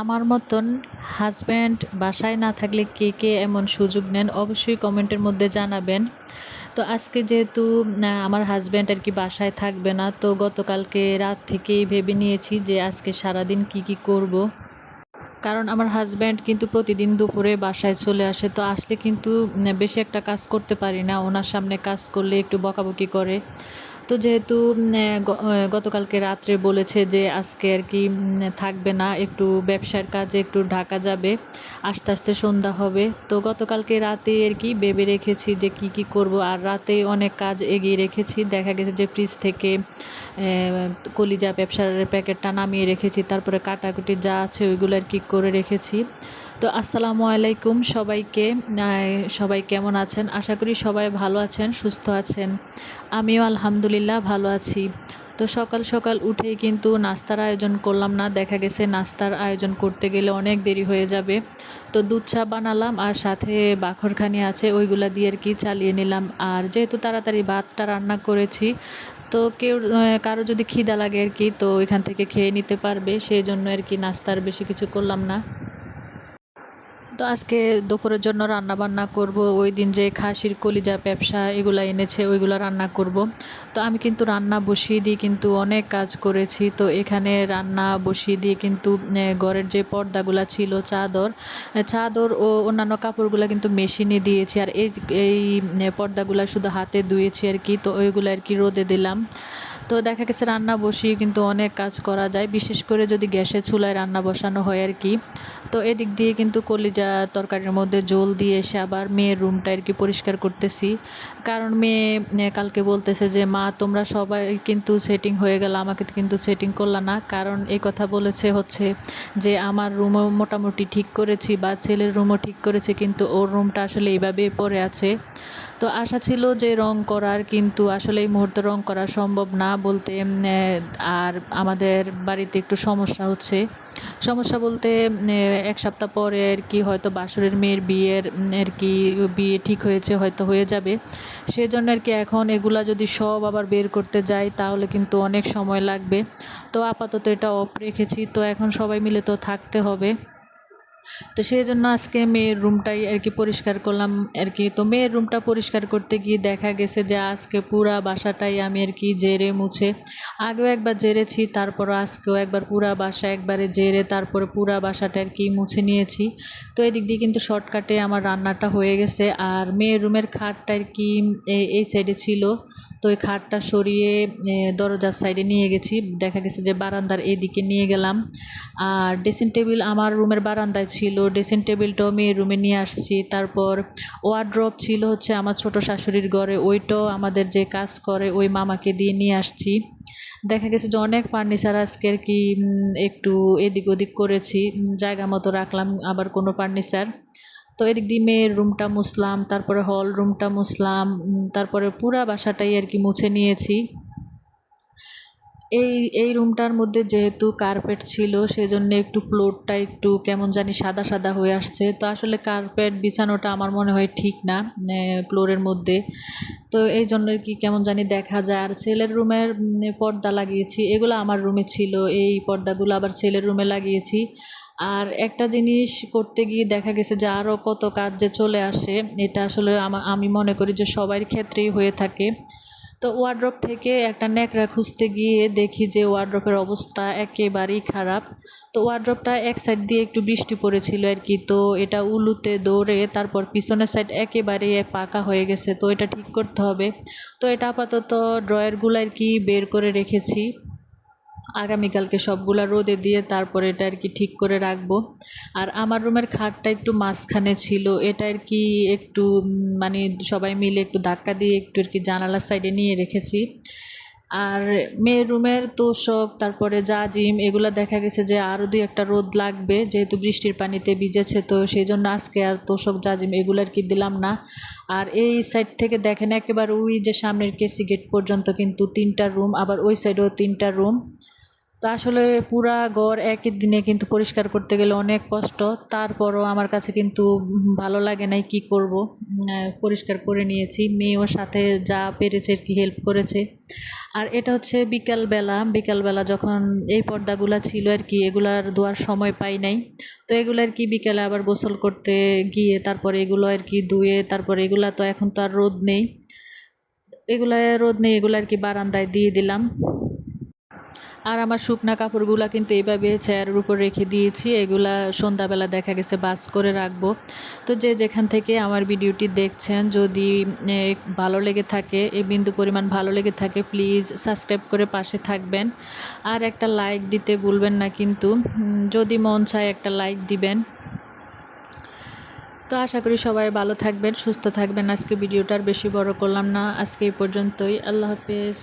আমার মতন হাজব্যান্ড বাসায় না থাকলে কে কে এমন সুযোগ নেন অবশ্যই কমেন্টের মধ্যে জানাবেন। তো আজকে যেহেতু আমার হাজব্যান্ড আর কি বাসায় থাকবে না, তো গতকালকে রাত থেকেই ভেবে নিয়েছি যে আজকে সারাদিন কি কি করব। কারণ আমার হাজব্যান্ড কিন্তু প্রতিদিন দুপুরে বাসায় চলে আসে, তো আসলে কিন্তু বেশি একটা কাজ করতে পারি না। ওনার সামনে কাজ করলে একটু বকাবকি করে। তো যেহেতু গতকালকে রাত্রে বলেছে যে আজকে আর কি থাকবে না, একটু ব্যবসার কাজে একটু ঢাকা যাবে, আস্তে আস্তে সন্ধ্যা হবে। তো গতকালকে রাতে আর কি ভেবে রেখেছি যে কি কি করব, আর রাতে অনেক কাজ এগিয়ে রেখেছি। দেখা গেছে যে ফ্রিজ থেকে কলিজা ব্যবসার প্যাকেটটা নামিয়ে রেখেছি, তারপরে কাটাকুটি যা আছে ওইগুলো আর কি করে রেখেছি। তো আসসালামু আলাইকুম সবাইকে সবাই কেমন আছেন? আশা করি সবাই ভালো আছেন, সুস্থ আছেন। আমিও আলহামদুলিল্লাহ ভালো আছি। তো সকাল সকাল উঠেই কিন্তু নাস্তার আয়োজন করলাম না, দেখা গেছে নাস্তার আয়োজন করতে গেলে অনেক দেরি হয়ে যাবে। তো দুধ চা বানালাম আর সাথে বাখরখানি আছে, ওইগুলা দিয়ে আর কি চালিয়ে নিলাম। আর যেহেতু তাড়াতাড়ি ভাতটা রান্না করেছি, তো কেউ কারও যদি খিদা লাগে আর কি, তো এখান থেকে খেয়ে নিতে পারবে সেই জন্য আর কি নাস্তার বেশি কিছু করলাম না। তো আজকে দুপুরের জন্য রান্না বান্না করব, ওই দিন যে খাসির কলিজা ব্যবসা এগুলো এনেছে, ওইগুলো রান্না করব। তো আমি কিন্তু রান্না বসিয়ে দিয়ে কিন্তু অনেক কাজ করেছি। তো এখানে রান্না বসিয়ে দিয়ে কিন্তু ঘরের যে পর্দাগুলো ছিল, চাদর চাদর ও অন্যান্য কাপড়গুলো কিন্তু মেশিনে দিয়েছি। আর এই এই পর্দাগুলো শুধু হাতে ধুয়েছি আর কি, তো ওইগুলো আর কি রোদে দিলাম। তো দেখা গেছে রান্না বসিয়ে কিন্তু অনেক কাজ করা যায়, বিশেষ করে যদি গ্যাসে চুলায় রান্না বসানো হয় আর কি। তো এদিক দিয়ে কিন্তু কলিজা তরকারির মধ্যে জল দিয়ে এসে আবার মেয়ের রুমটা আর কি পরিষ্কার করতেছি। কারণ মেয়ে কালকে বলতেছে যে, মা, তোমরা সবাই কিন্তু সেটিং হয়ে গেল, আমাকে কিন্তু সেটিং করলা না। কারণ এই কথা বলেছে হচ্ছে যে, আমার রুমও মোটামুটি ঠিক করেছি বা ছেলের রুমও ঠিক করেছে, কিন্তু ওর রুমটা আসলে এইভাবেই পড়ে আছে। তো আশা ছিল যে রং করার, কিন্তু আসলে এই মুহূর্তে রং করা সম্ভব না বলতে আর আমাদের বাড়িতে একটু সমস্যা হচ্ছে। সমস্যা বলতে এক সপ্তাহ পরে আর কি হয়তো বাসরের মেয়ের বিয়ের আর কি বিয়ে ঠিক হয়েছে, হয়তো হয়ে যাবে। সেজন্য আর কি এখন এগুলা যদি সব আবার বের করতে যাই, তাহলে কিন্তু অনেক সময় লাগবে। তো আপাতত এটা অফ রেখেছি, তো এখন সবাই মিলে তো থাকতে হবে। তো সেই জন্য আজকে মেয়ের রুমটাই আর কি পরিষ্কার করলাম আর কি। তো মেয়ের রুমটা পরিষ্কার করতে গিয়ে দেখা গেছে যে আজকে পুরা বাসাটাই আমি আর কি জেরে মুছে। আগেও একবার জেরেছি তারপর আজকেও একবার পুরা বাসা একবারে জেরে তারপরে পুরা বাসাটা আর কি মুছে নিয়েছি। তো এদিক দিয়ে কিন্তু শর্টকাটে আমার রান্নাটা হয়ে গেছে আর মেয়ের রুমের খাটটা আর কি এই সাইডে ছিল। তো ওই খাটটা সরিয়ে দরজার সাইডে নিয়ে গেছি। দেখা গেছে যে বারান্দার এদিকে নিয়ে গেলাম। আর ড্রেসিং টেবিল আমার রুমের বারান্দায় ছিল। ড্রেসিং টেবিলটাও মেয়ের রুমে নিয়ে আসছি। তারপর ওয়ার্ড্রপ ছিল হচ্ছে আমার ছোট শাশুড়ির ঘরে। ওইটাও আমাদের যে কাজ করে, ওই মামাকে দিয়ে নিয়ে আসছি। দেখা গেছে যে অনেক ফার্নিচার আজকে আর কি একটু এদিক ওদিক করেছি। জায়গা মতো রাখলাম, আবার কোনো ফার্নিচার। তো এদিক দিয়ে মেয়ের রুমটা মুছলাম, তারপরে হল রুমটা মুছলাম তারপরে পুরা বাসাটাই আর কি মুছে নিয়েছি। এই এই রুমটার মধ্যে যেহেতু কার্পেট ছিল, সেজন্য একটু ফ্লোরটা একটু কেমন জানি সাদা সাদা হয়ে আসছে। তো আসলে কার্পেট বিছানোটা আমার মনে হয় ঠিক না ফ্লোরের মধ্যে। তো এই জন্য কি কেমন জানি দেখা যায়। আর ছেলের রুমের পর্দা লাগিয়েছি, এগুলো আমার রুমে ছিল, এই পর্দাগুলো আবার ছেলের রুমে লাগিয়েছি। আর একটা জিনিস করতে গিয়ে দেখা গেছে যে আরও কত কাজ যে চলে আসে, এটা আসলে আমা- মনে করি যে সবার ক্ষেত্রেই হয়ে থাকে। তো ওয়ার্ড্রপ থেকে একটা ন্যাকড়া খুঁজতে গিয়ে দেখি যে ওয়ার্ড্রপের অবস্থা একেবারেই খারাপ। তো ওয়ার্ড্রপটা এক সাইড দিয়ে একটু বৃষ্টি পড়েছিল আর কি, তো এটা উলুতে দৌড়ে তারপর পিছনের সাইড একেবারে পাকা হয়ে গেছে, তো এটা ঠিক করতে হবে। তো এটা আপাতত ড্রয়ারগুলো আর কি বের করে রেখেছি। আগামীকালকে সবগুলা রোদে দিয়ে তারপরে এটা আর কি ঠিক করে রাখব। আর আমার রুমের খাটটা একটু মাঝখানে ছিল, এটা আর কি একটু মানে সবাই মিলে একটু ধাক্কা দিয়ে একটু আর কি জানালার সাইডে নিয়ে রেখেছি। আর মেয়ের রুমের তোষক, তারপরে জাজিম, এগুলো দেখা গেছে যে আরও দুই একটা রোদ লাগবে, যেহেতু বৃষ্টির পানিতে ভিজেছে, তো সেই জন্য আজকে আর তোষক, জাজিম এগুলো আর কি দিলাম না। আর এই সাইড থেকে দেখেন একেবারে ওই যে সামনের কেসি গেট পর্যন্ত কিন্তু তিনটা রুম, আবার ওই সাইডেও তিনটা রুম। তো আসলে পুরা ঘর একই দিনে কিন্তু পরিষ্কার করতে গেলে অনেক কষ্ট। তারপরও আমার কাছে কিন্তু ভালো লাগে নাই কি করব। পরিষ্কার করে নিয়েছি। মেয়েও সাথে যা পেরেছে কি হেল্প করেছে। আর এটা হচ্ছে বিকালবেলা। বিকালবেলা যখন এই পর্দাগুলা ছিল আর কি, এগুলার ধোয়ার সময় পাই নাই। তো এগুলো আর কি বিকেলে আবার গোসল করতে গিয়ে তারপরে এগুলো আর কি ধুয়ে তারপরে এগুলা তো এখন তো আর রোদ নেই। এগুলা রোদ নেই, এগুলো আর কি বারান্দায় দিয়ে দিলাম। আর আমার শুকনা কাপড়গুলা কিন্তু এইভাবে চেয়ারের উপর রেখে দিয়েছি, এগুলা সন্ধ্যাবেলা দেখা গেছে বাস করে রাখব। তো যে যেখান থেকে আমার ভিডিওটি দেখছেন, যদি ভালো লেগে থাকে এই বিন্দু পরিমাণ ভালো লেগে থাকে, প্লিজ সাবস্ক্রাইব করে পাশে থাকবেন। আর একটা লাইক দিতে ভুলবেন না কিন্তু যদি মন চায় একটা লাইক দিবেন। তো আশা করি সবাই ভালো থাকবেন, সুস্থ থাকবেন। আজকে ভিডিওটা আর বেশি বড় করলাম না, আজকে এই পর্যন্তই। আল্লাহ হাফেজ।